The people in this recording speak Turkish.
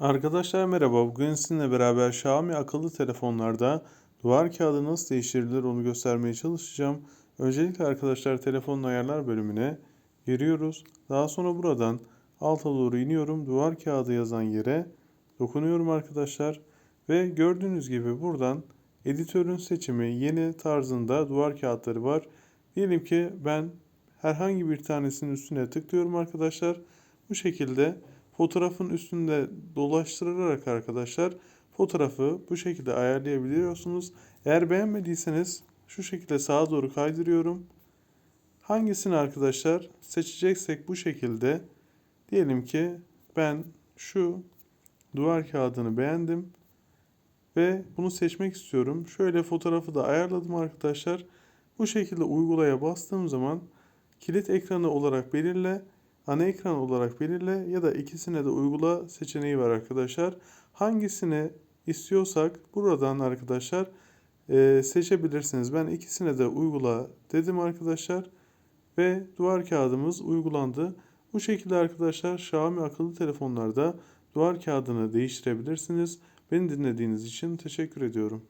Arkadaşlar merhaba. Bugün sizinle beraber Xiaomi akıllı telefonlarda duvar kağıdı nasıl değiştirilir onu göstermeye çalışacağım. Öncelikle arkadaşlar telefonun ayarlar bölümüne giriyoruz. Daha sonra buradan alta doğru iniyorum. Duvar kağıdı yazan yere dokunuyorum arkadaşlar. Ve gördüğünüz gibi buradan editörün seçimi yeni tarzında duvar kağıtları var. Diyelim ki ben herhangi bir tanesinin üstüne tıklıyorum arkadaşlar. Bu şekilde fotoğrafın üstünde dolaştırarak arkadaşlar fotoğrafı bu şekilde ayarlayabiliyorsunuz. Eğer beğenmediyseniz şu şekilde sağa doğru kaydırıyorum. Hangisini arkadaşlar seçeceksek bu şekilde diyelim ki ben şu duvar kağıdını beğendim ve bunu seçmek istiyorum. Şöyle fotoğrafı da ayarladım arkadaşlar. Bu şekilde uygulaya bastığım zaman kilit ekranı olarak belirle, ana ekran olarak belirle ya da ikisine de uygula seçeneği var arkadaşlar. Hangisini istiyorsak buradan arkadaşlar e, seçebilirsiniz. Ben ikisine de uygula dedim arkadaşlar ve duvar kağıdımız uygulandı. Bu şekilde arkadaşlar Xiaomi akıllı telefonlarda duvar kağıdını değiştirebilirsiniz. Beni dinlediğiniz için teşekkür ediyorum.